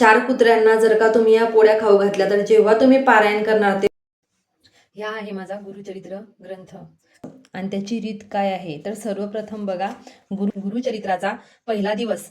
चार कुत्र्यांना जर का तुम्ही या पोळ्या खाऊ घातल्या तर जेव्हा तुम्ही पारायण करणार ते ह्या आहे माझा गुरुचरित्र ग्रंथ. आणि त्याची रीत काय आहे? तर सर्वप्रथम बघा गुरु गुरुचरित्राचा पहिला दिवस.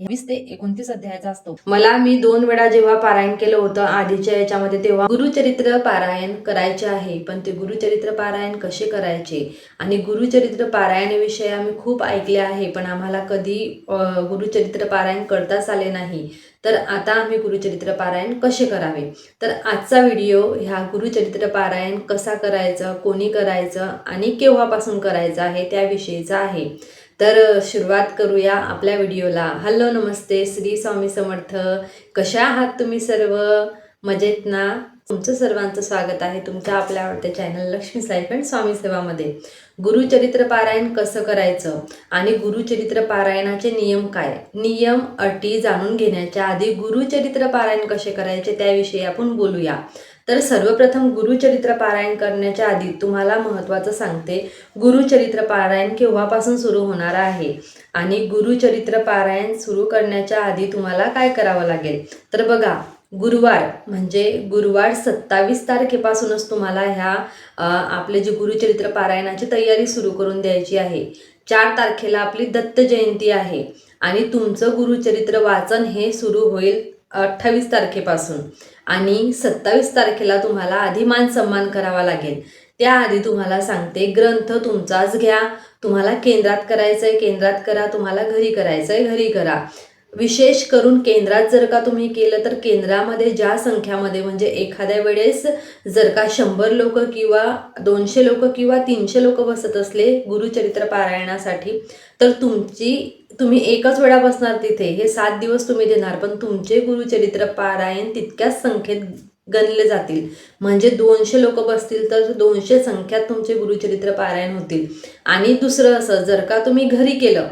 वीस ते एकोणतीस अध्यायाचा असतो. मला मी दोन वेळा जेव्हा पारायण केलं होतं आधीच्या याच्यामध्ये तेव्हा गुरुचरित्र पारायण करायचे आहे पण ते गुरुचरित्र पारायण कसे करायचे? आणि गुरुचरित्र पारायणाविषयी आम्ही खूप ऐकले आहे पण आम्हाला कधी गुरुचरित्र पारायण करताच आले नाही. तर आता आम्ही गुरुचरित्र पारायण कसे करावे? तर आजचा व्हिडिओ ह्या गुरुचरित्र पारायण कसा करायचं कोणी करायचं आणि केव्हापासून करायचं आहे त्याविषयीचा आहे. तर सुरुवात करूया आपल्या व्हिडिओला. हॅलो नमस्ते. श्री स्वामी समर्थ. कशा आहात तुम्ही सर्व? मजेत ना? तुमचं सर्वांचं स्वागत आहे तुमच्या आपल्या आवडत्या चॅनल लक्ष्मी साईफ अँड स्वामी सेवामध्ये. गुरुचरित्र पारायण कसं करायचं? आणि गुरुचरित्र पारायणाचे नियम काय? नियम अटी जाणून घेण्याच्या आधी गुरुचरित्र पारायण कसे करायचे त्याविषयी आपण बोलूया. तर सर्वप्रथम गुरुचरित्र पारायण करण्याच्या आधी तुम्हाला महत्त्वाचं सांगते गुरुचरित्र पारायण केव्हापासून सुरू होणार आहे आणि गुरुचरित्र पारायण सुरू करण्याच्या आधी तुम्हाला काय करावं लागेल? तर बघा गुरुवार म्हणजे गुरुवार सत्तावीस तारखेपासूनच तुम्हाला ह्या आपले जे गुरुचरित्र पारायणाची तयारी सुरू करून द्यायची आहे. चार तारखेला आपली दत्त जयंती आहे आणि तुमचं गुरुचरित्र वाचन हे सुरू होईल अठ्ठावीस तारखेपासून. आणि सत्तावीस तारखेला तुम्हाला आधी मान सन्मान करावा लागेल. त्याआधी तुम्हाला सांगते ग्रंथ तुमचाच घ्या. तुम्हाला केंद्रात करायचं आहे केंद्रात करा. तुम्हाला घरी करायचं आहे घरी करा. विशेष करून केंद्रात जर का तुम्ही केलं तर केंद्रामध्ये ज्या संख्यामध्ये म्हणजे एखाद्या वेळेस जर का शंभर लोक किंवा दोनशे लोक किंवा तीनशे लोक बसत असले गुरुचरित्र पारायणासाठी तर तुमची तुम्ही एकच वेळा बसणार तिथे हे सात दिवस तुम्ही देणार पण तुमचे गुरुचरित्र पारायण तितक्याच संख्येत गणले जातील. म्हणजे दोनशे लोक बसतील तर दोनशे संख्यात तुमचे गुरुचरित्र पारायण होतील. आणि दुसरं असं जर का तुम्ही घरी केलं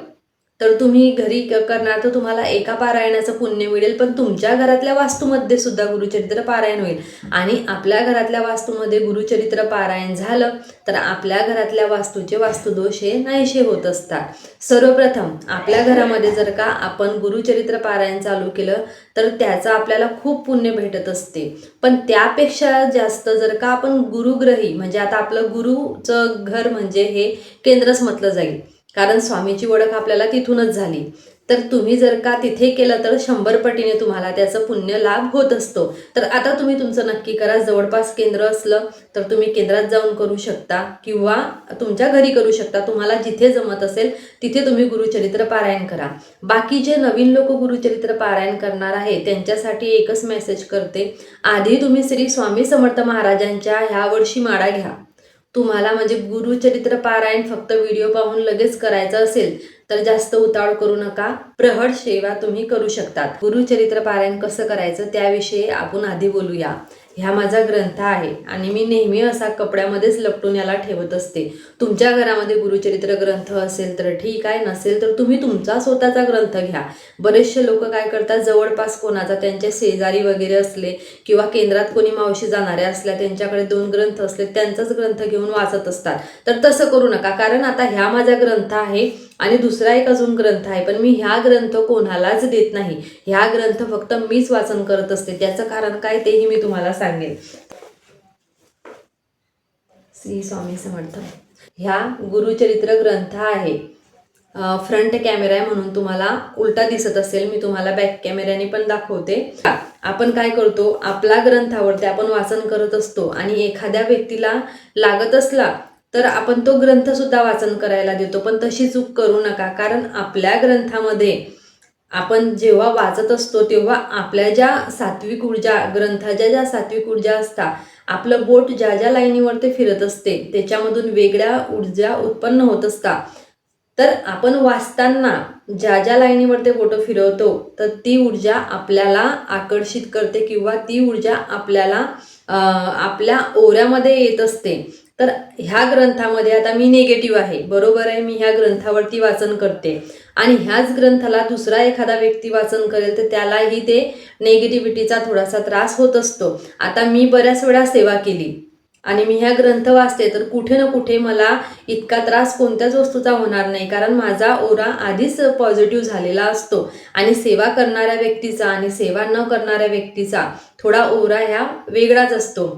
तर तुम्ही घरी करणार तर तुम्हाला एका पारायणाचं पुण्य मिळेल पण तुमच्या घरातल्या वास्तूमध्ये सुद्धा गुरुचरित्र पारायण होईल. आणि आपल्या घरातल्या वास्तूमध्ये गुरुचरित्र पारायण झालं तर आपल्या घरातल्या वास्तूचे वास्तुदोष हे नाहीशे होत असतात. सर्वप्रथम आपल्या घरामध्ये जर का आपण गुरुचरित्र पारायण चालू केलं तर त्याचं आपल्याला खूप पुण्य भेटत असते. पण त्यापेक्षा जास्त जर का आपण गुरुग्रही म्हणजे आता आपलं गुरुचं घर म्हणजे हे केंद्रच म्हटलं जाईल. कारण स्वामीची ओळख आपल्याला तिथूनच झाली. तर तुम्ही जर का तिथे केलं तर शंभर पटीने तुम्हाला त्याचं पुण्य लाभ होत असतो. तर आता तुम्ही तुमचं नक्की करा. जवळपास केंद्र असलं तर तुम्ही केंद्रात जाऊन करू शकता किंवा तुमच्या घरी करू शकता. तुम्हाला जिथे जमत असेल तिथे तुम्ही गुरुचरित्र पारायण करा. बाकी जे नवीन लोक गुरुचरित्र पारायण करणार आहे त्यांच्यासाठी एकच मेसेज करते. आधी तुम्ही श्री स्वामी समर्थ महाराजांच्या ह्या वर्षी माळा घ्या. तुम्हाला म्हणजे गुरुचरित्र पारायण फक्त व्हिडिओ पाहून लगेच करायचं असेल तर जास्त उतावळ करू नका. प्रहड सेवा तुम्ही करू शकतात. गुरुचरित्र पारायण कसं करायचं त्याविषयी आपण आधी बोलूया. ह्या माझा ग्रंथ आहे. आणि मी नेहमी असा कपड्यामध्येच लपटून याला ठेवत असते. तुमच्या घरामध्ये गुरुचरित्र ग्रंथ असेल तर ठीक आहे नसेल तर तुम्ही तुमचा स्वतःचा ग्रंथ घ्या. बरेचसे लोक काय करतात जवळपास कोणाचा त्यांचे शेजारी वगैरे असले किंवा केंद्रात कोणी मावशी जाणाऱ्या असल्या त्यांच्याकडे दोन ग्रंथ असले त्यांचाच ग्रंथ घेऊन वाचत असतात. तर तसं करू नका. कारण आता ह्या माझा ग्रंथ आहे आणि दुसरा एक अजून ग्रंथ आहे पण मी ह्या ग्रंथ कोणालाच देत नाही. ह्या ग्रंथ फक्त मीच वाचन करत असते. त्याचं कारण काय तेही मी तुम्हाला सांगेन. श्री स्वामी समर्थ. ह्या गुरुचरित्र ग्रंथ आहे. फ्रंट कॅमेरा आहे म्हणून तुम्हाला उलटा दिसत असेल. मी तुम्हाला बॅक कॅमेऱ्याने पण दाखवते. आपण काय करतो? आपला ग्रंथावरती आपण वाचन करत असतो. आणि एखाद्या व्यक्तीला लागत असला तर आपण तो ग्रंथ सुद्धा वाचन करायला देतो. पण तशी चूक करू नका. कारण आपल्या ग्रंथामध्ये आपण जेव्हा वाचत असतो तेव्हा आपल्या ज्या सात्विक ऊर्जा ग्रंथाच्या ज्या सात्विक ऊर्जा असतात आपलं बोट ज्या ज्या लाईनीवरती फिरत असते त्याच्यामधून वेगळ्या ऊर्जा उत्पन्न होत असतात तर आपण वाचताना ज्या ज्या लाईनीवर ते फिरवतो तर ती ऊर्जा आपल्याला आकर्षित करते किंवा ती ऊर्जा आपल्याला आपल्या ओऱ्यामध्ये येत असते. तर ह्या ग्रंथामध्ये आता मी निगेटिव्ह आहे. बरोबर आहे मी ह्या ग्रंथावरती वाचन करते. आणि ह्याच ग्रंथाला दुसरा एखादा व्यक्ती वाचन करेल तर त्यालाही ते नेगेटिव्हिटीचा थोडासा त्रास होत असतो. आता मी बऱ्याच वेळा सेवा केली आणि मी ह्या ग्रंथ वाचते तर कुठे ना कुठे मला इतका त्रास कोणत्याच वस्तूचा होणार नाही कारण माझा ओरा आधीच पॉझिटिव्ह झालेला असतो. आणि सेवा करणाऱ्या व्यक्तीचा आणि सेवा न करणाऱ्या व्यक्तीचा थोडा ओरा ह्या वेगळाच असतो.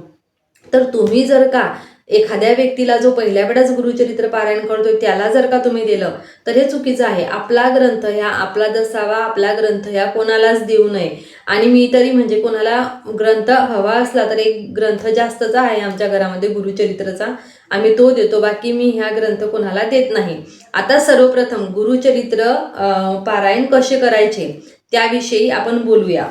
तर तुम्ही जर का एखाद्या व्यक्तीला जो पहिल्या वेळाच गुरुचरित्र पारायण करतोय त्याला जर का तुम्ही दिलं तर हे चुकीचं आहे. आपला ग्रंथ ह्या आपला जसावा आपला ग्रंथ ह्या कोणालाच देऊ नये. आणि मी तरी म्हणजे कोणाला ग्रंथ हवा असला तर एक ग्रंथ जास्तचा आहे आमच्या घरामध्ये गुरुचरित्रचा आम्ही तो देतो बाकी मी ह्या ग्रंथ कोणाला देत नाही. आता सर्वप्रथम गुरुचरित्र पारायण कसे करायचे त्याविषयी आपण बोलूया.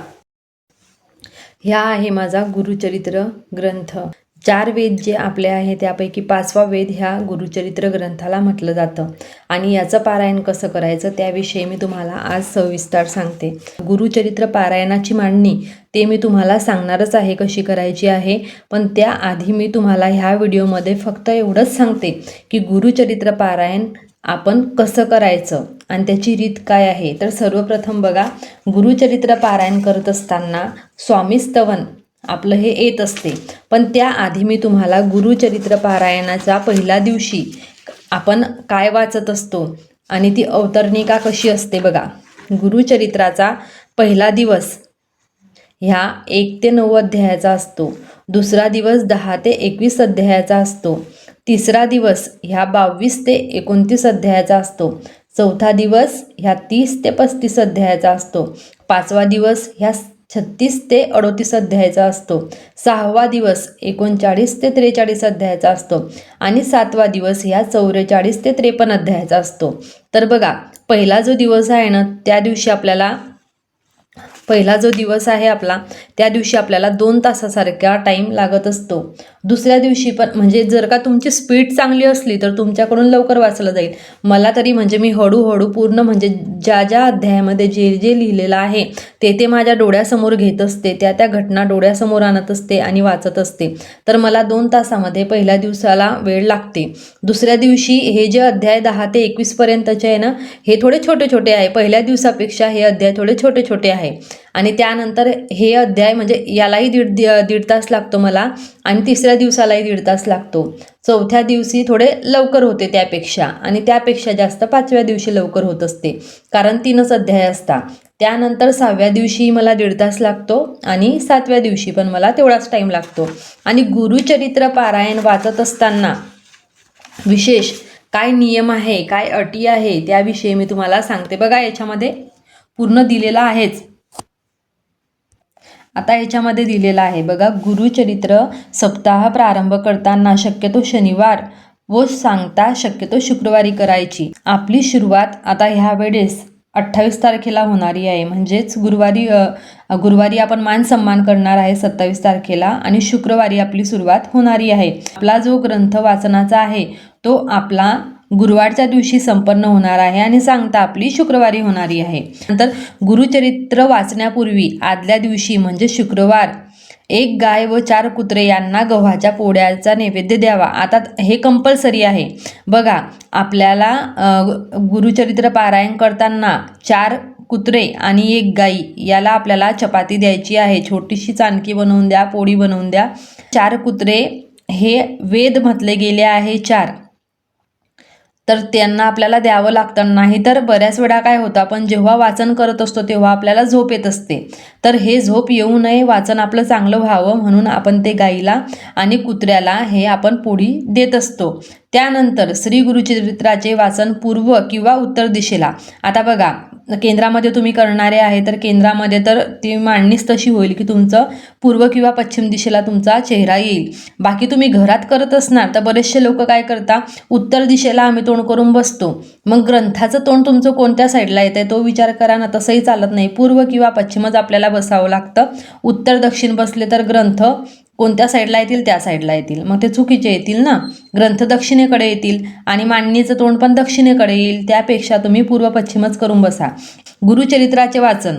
ह्या आहे माझा गुरुचरित्र ग्रंथ. चार वेद जे आपले आहे त्यापैकी पाचवा वेद ह्या गुरुचरित्र ग्रंथाला म्हटलं जातं. आणि याचं पारायण कसं करायचं त्याविषयी मी तुम्हाला आज सविस्तर सांगते. गुरुचरित्र पारायणाची मांडणी ते मी तुम्हाला सांगणारच आहे कशी करायची आहे पण त्याआधी मी तुम्हाला ह्या व्हिडिओमध्ये फक्त एवढंच सांगते की गुरुचरित्र पारायण आपण कसं करायचं आणि त्याची रीत काय आहे. तर सर्वप्रथम बघा गुरुचरित्र पारायण करत असताना स्वामी स्तवन आपलं हे येत असते. पण त्याआधी मी तुम्हाला गुरुचरित्र पारायणाचा पहिल्या दिवशी आपण काय वाचत असतो आणि ती अवतरणिका कशी असते बघा. गुरुचरित्राचा पहिला दिवस ह्या एक ते नऊ अध्यायाचा असतो. दुसरा दिवस दहा ते एकवीस अध्यायाचा असतो. तिसरा दिवस ह्या बावीस ते एकोणतीस अध्यायाचा असतो. चौथा दिवस ह्या तीस ते पस्तीस अध्यायाचा असतो. पाचवा दिवस ह्या छत्तीस ते अडोतीस अध्यायाचा असतो. सहावा दिवस एकोणचाळीस ते त्रेचाळीस अध्यायाचा असतो आणि सातवा दिवस ह्या चौवेचाळीस ते त्रेपन्न अध्यायाचा असतो. तर बघा पहिला जो दिवस आहे ना त्या दिवशी आपल्याला पहिला जो दिवस आहे आपला त्या दिवशी आपल्याला दोन तासासारखा टाईम लागत असतो. दुसऱ्या दिवशी पण म्हणजे जर का तुमची स्पीड चांगली असली तर तुमच्याकडून लवकर वाचलं जाईल. मला तरी म्हणजे मी हळूहळू पूर्ण म्हणजे ज्या ज्या अध्यायामध्ये जे जे लिहिलेलं आहे ते ते माझ्या डोळ्यासमोर घेत असते त्या त्या घटना डोळ्यासमोर आणत असते आणि वाचत असते. तर मला दोन तासामध्ये पहिल्या दिवसाला वेळ लागते. दुसऱ्या दिवशी हे जे अध्याय दहा ते एकवीसपर्यंतचे आहे ना हे थोडे छोटे छोटे आहे. पहिल्या दिवसापेक्षा हे अध्याय थोडे छोटे छोटे आहे. आणि त्यानंतर हे अध्याय म्हणजे यालाही दीड दीड तास लागतो मला आणि तिसऱ्या दिवसालाही दीड तास लागतो. चौथ्या दिवशी थोडे लवकर होते त्यापेक्षा आणि त्यापेक्षा जास्त पाचव्या दिवशी लवकर होत असते कारण तीनच अध्याय असतात. त्यानंतर सहाव्या दिवशी मला दीड तास लागतो आणि सातव्या दिवशी पण मला तेवढाच टाईम लागतो. आणि गुरुचरित्र पारायण वाचत असताना विशेष काय नियम आहे काय अटी आहे त्याविषयी मी तुम्हाला सांगते. बघा याच्यामध्ये पूर्ण दिलेलं आहेच. आता याच्यामध्ये दिलेलं आहे. बघा गुरुचरित्र सप्ताह प्रारंभ करताना शक्यतो शनिवार व सांगता शक्यतो शुक्रवारी करायची. आपली सुरुवात आता ह्या वेळेस अठ्ठावीस तारखेला होणारी आहे. म्हणजेच गुरुवारी गुरुवारी आपण मान सन्मान करणार आहे सत्तावीस तारखेला आणि शुक्रवारी आपली सुरुवात होणारी आहे. आपला जो ग्रंथ वाचनाचा आहे तो आपला गुरुवारच्या दिवशी संपन्न होणार आहे आणि सांगता आपली शुक्रवारी होणारी आहे. नंतर गुरुचरित्र वाचण्यापूर्वी आदल्या दिवशी म्हणजे शुक्रवार एक गाय व चार कुत्रे यांना गव्हाच्या पोळ्याचा नैवेद्य द्यावा. आता हे कंपल्सरी आहे. बघा आपल्याला गुरुचरित्र पारायण करताना चार कुत्रे आणि एक गाई याला आपल्याला चपाती द्यायची आहे. छोटीशी चाणकी बनवून द्या पोळी बनवून द्या. चार कुत्रे हे वेद म्हटले गेले आहे. चार. तर त्यांना आपल्याला द्यावं लागतं. नाही तर बऱ्याच वेळा काय होतं आपण जेव्हा वाचन करत असतो तेव्हा आपल्याला झोप येत असते. तर हे झोप येऊ नये वाचन आपलं चांगलं व्हावं म्हणून आपण ते गाईला आणि कुत्र्याला हे आपण पोळी देत असतो. त्यानंतर श्री गुरुचरित्राचे वाचन पूर्व किंवा उत्तर दिशेला. आता बघा केंद्रामध्ये तुम्ही करणारे आहे तर केंद्रामध्ये तर ती मांडणीच तशी होईल की तुमचं पूर्व किंवा पश्चिम दिशेला तुमचा चेहरा येईल. बाकी तुम्ही घरात करत असणार तर बरेचसे लोक काय करता उत्तर दिशेला आम्ही तोंड करून बसतो. मग ग्रंथाचं तोंड तुमचं कोणत्या साईडला येतं आहे तो विचार करा ना तसंही चालत नाही. पूर्व किंवा पश्चिमच आपल्याला बसावं लागतं. उत्तर दक्षिण बसले तर ग्रंथ. कोणत्या साईडला येतील? त्या साईडला येतील. मग ते चुकीचे येतील ना? ग्रंथ दक्षिणेकडे येतील आणि मांडणीचं तोंड पण दक्षिणेकडे येईल. त्यापेक्षा तुम्ही पूर्व पश्चिमच करून बसा. गुरुचरित्राचे वाचन.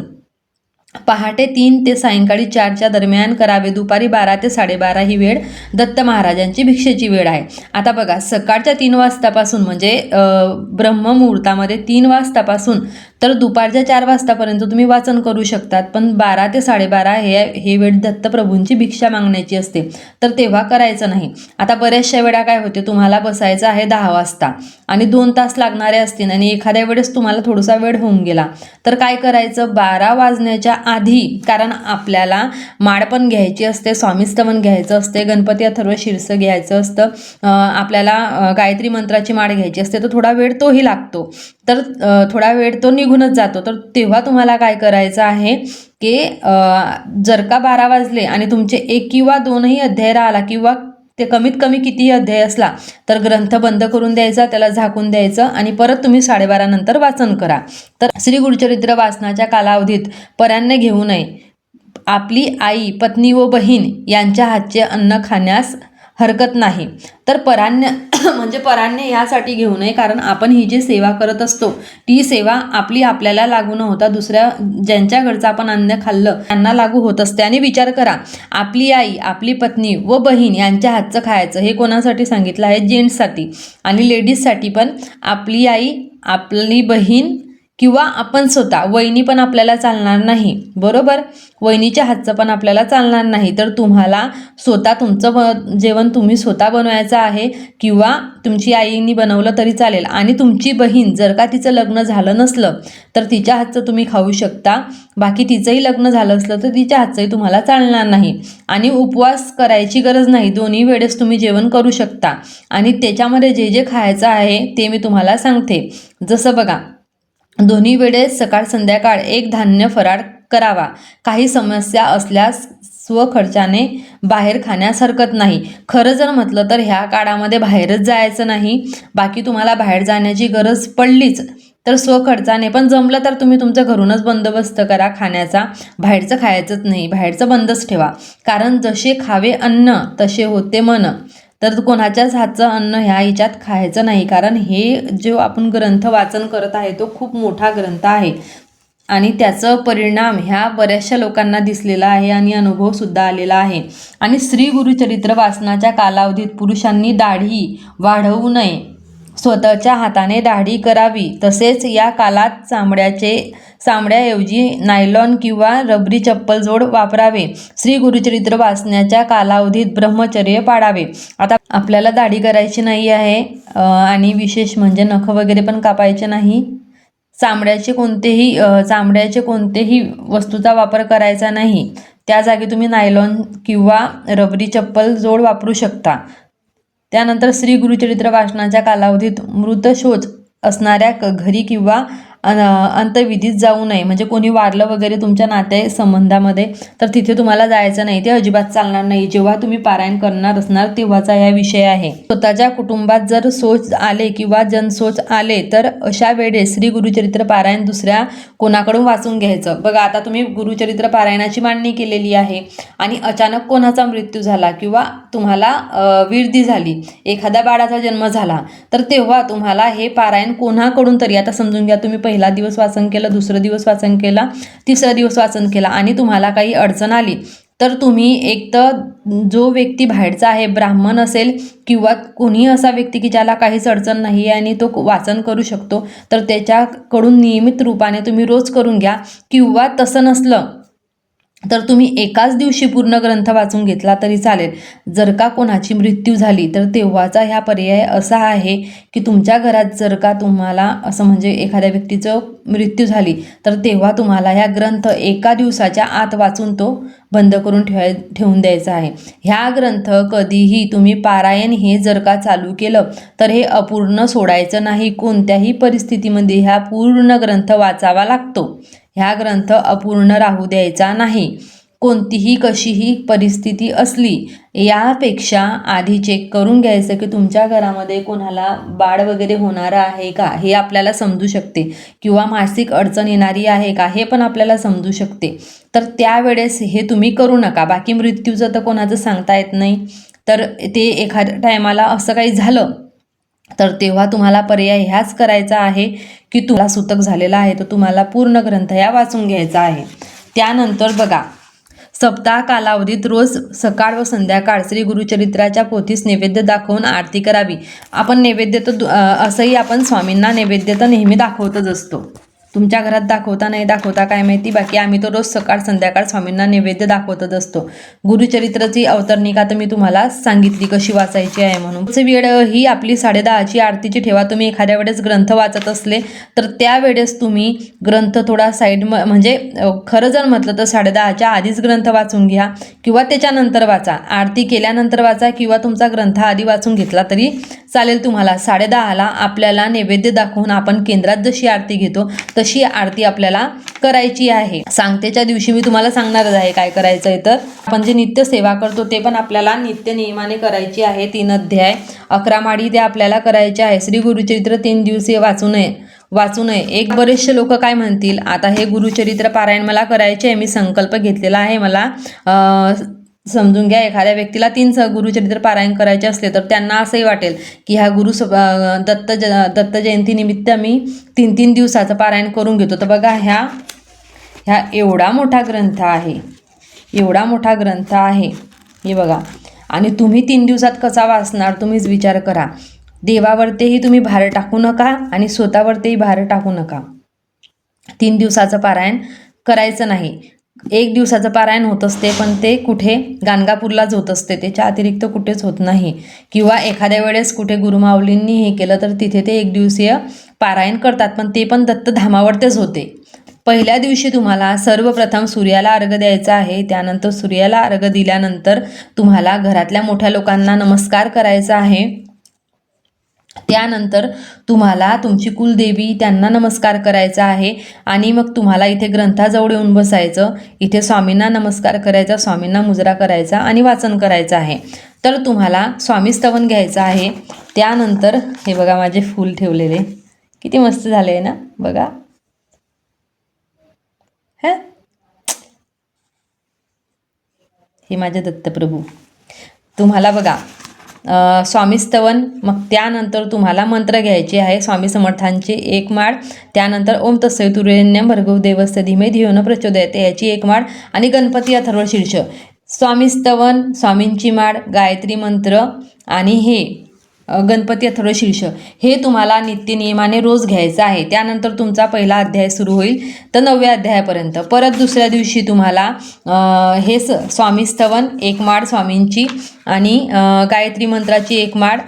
पहाटे तीन ते सायंकाळी चारच्या दरम्यान करावे. दुपारी बारा ते साडेबारा ही वेळ दत्त महाराजांची भिक्षेची वेळ आहे. आता बघा सकाळच्या तीन वाजतापासून म्हणजे ब्रह्ममुहूर्तामध्ये तीन वाजतापासून तर दुपारच्या चार वाजतापर्यंत तुम्ही वाचन करू शकतात. पण बारा ते साडेबारा हे हे वेळ दत्तप्रभूंची भिक्षा मागण्याची असते. तर तेव्हा करायचं नाही. आता बऱ्याचशा वेळा काय होते तुम्हाला बसायचं आहे दहा वाजता आणि दोन तास लागणारे असतील आणि एखाद्या वेळेस तुम्हाला थोडासा वेळ होऊन गेला. तर काय करायचं? बारा वाजण्याच्या आधी कारण आपल्याला माळ पण घ्यायची असते स्वामीस्तवन घ्यायचं असते गणपती अथर्व शीर्ष घ्यायचं असतं आपल्याला गायत्री मंत्राची माळ घ्यायची असते तर थोडा वेळ तोही लागतो. तर थोडा वेळ तो निघूनच जातो. तर तेव्हा तुम्हाला काय करायचं आहे की जर का बारा वाजले आणि तुमचे एक किंवा दोनही अध्याय राहिला किंवा ते कमीत कमी कितीही अध्याय असला तर ग्रंथ बंद करून द्यायचा त्याला झाकून द्यायचं आणि परत तुम्ही साडेबारा नंतर वाचन करा. तर श्री गुरुचरित्र वाचनाच्या कालावधीत परान्य घेऊ नये. आपली आई पत्नी व बहीण यांच्या हातचे अन्न खाण्यास हरकत नाही. तर परान्य म्हणजे परान्य यासाठी घेऊ नये कारण आपण ही जी सेवा करत असतो ती सेवा आपली आपल्याला लागू न होता दुसऱ्या ज्यांच्या घरचं आपण अन्न खाल्लं त्यांना लागू होत असते. आणि विचार करा आपली आई आपली पत्नी व बहीण यांच्या हातचं खायचं हे कोणासाठी सांगितलं आहे? जेंट्ससाठी. आणि लेडीजसाठी पण आपली आई आपली बहीण किंवा आपण स्वतः वहिनी पण आपल्याला चालणार नाही. बरोबर? वहिनीच्या हातचं पण आपल्याला चालणार नाही. तर तुम्हाला स्वतः तुमचं ब जेवण तुम्ही स्वतः बनवायचं आहे किंवा तुमची आईनी बनवलं तरी चालेल. आणि तुमची बहीण जर का तिचं लग्न झालं नसलं तर तिच्या हातचं तुम्ही खाऊ शकता. बाकी तिचंही लग्न झालं असलं तर तिच्या हातचंही तुम्हाला चालणार नाही. आणि उपवास करायची गरज नाही. दोन्ही वेळेस तुम्ही जेवण करू शकता. आणि त्याच्यामध्ये जे जे खायचं आहे ते मी तुम्हाला सांगते. जसं बघा दोन्ही वेळेस सकाळ संध्याकाळ एक धान्य फराळ करावा. काही समस्या असल्यास स्वखर्चाने बाहेर खाण्यास हरकत नाही. खरं जर म्हटलं तर ह्या काळामध्ये बाहेरच जायचं नाही. बाकी तुम्हाला बाहेर जाण्याची गरज पडलीच. तर स्वखर्चाने पण जमलं तर तुम्ही तुमचं घरूनच बंदोबस्त करा खाण्याचा. बाहेरचं खायचंच नाही. बाहेरचं बंदच ठेवा. कारण जसे खावे अन्न तसे होते मन. तर कोणाच्याच हातचं अन्न ह्या ह्याच्यात खायचं नाही. कारण हे जो आपण ग्रंथ वाचन करत आहे तो खूप मोठा ग्रंथ आहे. आणि त्याचं परिणाम ह्या बऱ्याचशा लोकांना दिसलेला आहे आणि अनुभवसुद्धा आलेला आहे. आणि श्री गुरुचरित्र वाचनाच्या कालावधीत पुरुषांनी दाढी वाढवू नये. स्वतःच्या हाताने दाढी करावी. तसेच या कालात चामड्याचे चामड्याऐवजी नायलॉन किंवा रबरी चप्पल जोड वापरावे. श्री गुरुचरित्र वाचण्याच्या कालावधीत ब्रह्मचर्य पाळावे आता आपल्याला दाढी करायची नाही आहे आणि विशेष म्हणजे नख वगैरे पण कापायचे नाही. चामड्याचे कोणतेही चामड्याचे कोणतेही वस्तूचा वापर करायचा नाही. त्या जागी तुम्ही नायलॉन किंवा रबरी चप्पल जोड वापरू शकता. त्यानंतर श्री गुरुचरित्र वाचनाच्या कालावधीत मृतशोच असणाऱ्या क- घरी किंवा अन- जाऊ नये. म्हणजे कोणी वारलं वगैरे तुमच्या नाते संबंधामध्ये तर तिथे तुम्हाला जायचं नाही. ते अजिबात चालणार नाही. जेव्हा तुम्ही पारायण करणार असणार तेव्हाचा हा विषय आहे. स्वतःच्या कुटुंबात जर सोच आले किंवा जनसोच आले तर अशा वेळेस श्री गुरुचरित्र पारायण दुसऱ्या कोणाकडून वाचून घ्यायचं? बघा आता तुम्ही गुरुचरित्र पारायणाची मांडणी केलेली आहे आणि अचानक कोणाचा मृत्यू झाला किंवा तुम्हाला अ, विरदी झाली एखाद्या बाळाचा जन्म झाला तर तेव्हा तुम्हाला हे पारायण कोणाकडून तरी आता समजून घ्या तुम्ही पहिला दिवस वाचन केलं दुसरं दिवस वाचन केला तिसरा दिवस वाचन केला आणि तुम्हाला काही अडचण आली तर तुम्ही एक तर जो व्यक्ती बाहेरचा आहे ब्राह्मण असेल किंवा कोणीही असा व्यक्ती की ज्याला काहीच अडचण नाही आहे आणि तो वाचन करू शकतो तर त्याच्याकडून नियमित रूपाने तुम्ही रोज करून घ्या किंवा तसं नसलं तर तुम्ही एकाच दिवशी पूर्ण ग्रंथ वाचून घेतला तरी चालेल. जर का कोणाची मृत्यू झाली तर तेव्हाचा ह्या पर्याय असा आहे की तुमच्या घरात जर का तुम्हाला असं म्हणजे एखाद्या व्यक्तीचं मृत्यू झाली तर तेव्हा तुम्हाला ह्या ग्रंथ एका दिवसाच्या आत वाचून तो बंद करून ठेवाय ठेवून द्यायचा आहे. ह्या ग्रंथ कधीही तुम्ही पारायण हे जर का चालू केलं तर हे अपूर्ण सोडायचं नाही. कोणत्याही परिस्थितीमध्ये ह्या पूर्ण ग्रंथ वाचावा लागतो. ह्या ग्रंथ अपूर्ण राहू द्यायचा नाही. कोणतीही कशीही परिस्थिती असली यापेक्षा आधी चेक करून घ्यायचं की तुमच्या घरामध्ये कोणाला बाळ वगैरे होणार आहे का हे आपल्याला समजू शकते. किंवा मासिक अडचण येणारी आहे का हे पण आपल्याला समजू शकते. तर त्यावेळेस हे तुम्ही करू नका. बाकी मृत्यूचं तर कोणाचं सांगता येत नाही. तर ते एखाद्या टायमाला असं काही झालं तर तेव्हा तुम्हाला पर्याय ह्याच करायचा आहे की तुला सुतक झालेला आहे तर तुम्हाला पूर्ण ग्रंथ या वाचून घ्यायचा आहे. त्यानंतर बघा सप्ताह कालावधीत रोज सकाळ व संध्याकाळ श्री गुरुचरित्राच्या पोथीस नैवेद्य दाखवून आरती करावी. आपण नैवेद्य तर असंही आपण स्वामींना नैवेद्य तर नेहमी दाखवतच असतो. तुमच्या घरात दाखवता नाही दाखवता काय माहिती? बाकी आम्ही तो रोज सकाळ संध्याकाळ स्वामींना नैवेद्य दाखवतच असतो. गुरुचरित्राची अवतरणिका तर मी तुम्हाला सांगितली कशी वाचायची आहे म्हणून. वेळ ही आपली साडेदहाची आरतीची ठेवा. तुम्ही एखाद्या वेळेस ग्रंथ वाचत असले तर त्यावेळेस तुम्ही ग्रंथ थोडा साईड म म्हणजे खरं जर म्हटलं तर साडेदहाच्या आधीच ग्रंथ वाचून घ्या किंवा त्याच्यानंतर वाचा. आरती केल्यानंतर वाचा किंवा तुमचा ग्रंथ आधी वाचून घेतला तरी चालेल तुम्हाला. साडेदहाला आपल्याला नैवेद्य दाखवून आपण केंद्रात जशी आरती घेतो तर तशी आरती आपल्याला करायची आहे. सांगतेच्या दिवशी मी तुम्हाला सांगणारच आहे काय करायचं आहे तर. आपण जे नित्य सेवा करतो ते पण आपल्याला नित्य नियमाने करायची आहे. तीन अध्याय अकरा माडी ते आपल्याला करायचे आहे. श्री गुरुचरित्र तीन दिवसीय वाचू नये. वाचू नये. एक बरेचसे लोक काय म्हणतील? आता हे गुरुचरित्र पारायण मला करायचे आहे. मी संकल्प घेतलेला आहे. मला समजून घ्या एखाद्या व्यक्तीला तीन गुरुचरित्र पारायण करायचे असले तर त्यांना असंही वाटेल की ह्या गुरु स- दत्त ज दत्त जयंतीनिमित्त मी तीन तीन दिवसाचं पारायण करून घेतो. तर बघा ह्या ह्या एवढा मोठा ग्रंथ आहे. एवढा मोठा ग्रंथ आहे. हे बघा. आणि तुम्ही तीन दिवसात कसा वाचणार तुम्हीच विचार करा. देवावरतीही तुम्ही भार टाकू नका आणि स्वतःवरतीही भार टाकू नका. तीन दिवसाचं पारायण करायचं नाही. एक दिवसाचं पारायण होत असते पण ते कुठे गाणगापूरलाच होत असते. त्याच्या अतिरिक्त कुठेच होत नाही. किंवा एखाद्या वेळेस कुठे गुरुमाऊलींनी हे केलं तर तिथे ते एक दिवसीय पारायण करतात पण ते पण दत्तधामावरतेच होते. पहिल्या दिवशी तुम्हाला सर्वप्रथम सूर्याला अर्घ द्यायचा आहे. त्यानंतर सूर्याला अर्घ दिल्यानंतर तुम्हाला घरातल्या मोठ्या लोकांना नमस्कार करायचा आहे. त्यानंतर तुम्हाला तुमची कुलदेवी त्यांना नमस्कार करायचा आहे आणि मग तुम्हाला इथे ग्रंथाजवळ येऊन बसायचं. इथे स्वामींना नमस्कार करायचा स्वामींना मुजरा करायचा आणि वाचन करायचं आहे. तर तुम्हाला स्वामी स्तवन घ्यायचं आहे. त्यानंतर हे बघा माझे फूल ठेवलेले. किती मस्त झाले आहे ना? बघा. हं? हे माझे दत्तप्रभू. तुम्हाला बघा. स्वामी स्तवन मग त्यानंतर तुम्हाला मंत्र घ्यायचे आहे. स्वामी समर्थांचे एक माळ त्यानंतर ओम तस्य तुरेण्यम भर्गव देवस्त धीमे धियोन प्रचोदयते याची एक माळ आणि गणपती अथर्व शीर्ष. स्वामी स्तवन स्वामींची माळ गायत्री मंत्र आणि हे गणपती अथर्व शीर्ष. हे तुम्हाला नित्यनियमाने रोज घ्यायचं आहे. त्यानंतर तुमचा पहिला अध्याय सुरू होईल. तर नवव्या अध्यायापर्यंत. परत दुसऱ्या दिवशी तुम्हाला हे स स्वामी स्तवन एक माळ स्वामींची आणि गायत्री मंत्राची एक माळ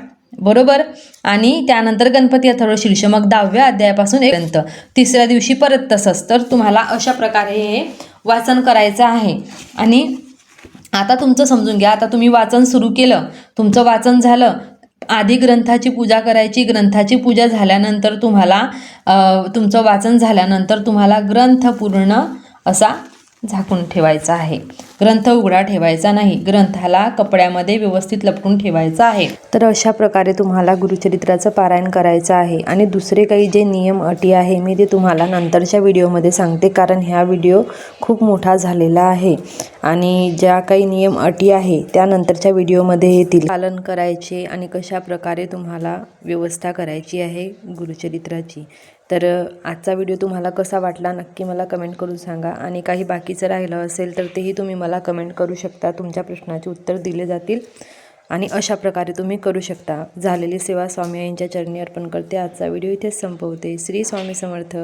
बरोबर? आणि त्यानंतर गणपती अथर्व शीर्ष. मग दहाव्या अध्यायापासून पर्यंत. तिसऱ्या दिवशी परत तसंच. तर तुम्हाला अशा प्रकारे हे वाचन करायचं आहे. आणि आता तुमचं समजून घ्या. आता तुम्ही वाचन सुरू केलं. तुमचं वाचन झालं. आधी ग्रंथाची पूजा करायची ग्रंथाची पूजा झाल्यानंतर तुम्हाला तुमचं वाचन झाल्यानंतर तुम्हाला ग्रंथ पूर्ण असा झाकून ठेवायचा आहे. ग्रंथ उघडा ठेवायचा नाही. ग्रंथाला कपड्यामध्ये व्यवस्थित लपटून ठेवायचा आहे. तर अशा प्रकारे तुम्हाला गुरुचरित्राचं पारायण करायचं आहे आणि दुसरे काही जे नियम अटी आहे मी ते तुम्हाला नंतरच्या व्हिडिओमध्ये सांगते कारण ह्या व्हिडिओ खूप मोठा झालेला आहे. आणि ज्या काही नियम अटी आहे त्यानंतरच्या व्हिडिओमध्ये येतील. पालन करायचे आणि कशा प्रकारे तुम्हाला व्यवस्था करायची आहे गुरुचरित्राची. तर आजचा व्हिडिओ तुम्हाला कसा वाटला नक्की मला कमेंट करून सांगा. आणि काही बाकीचं राहिलं असेल तर तेही तुम्ही मला कमेंट करू शकता. तुमच्या प्रश्नाचे उत्तर दिले जातील. आणि अशा प्रकारे तुम्ही करू शकता. झालेली सेवा स्वामी यांच्या चरणी अर्पण करते. आजचा व्हिडिओ इथेच संपवते. श्री स्वामी समर्थ.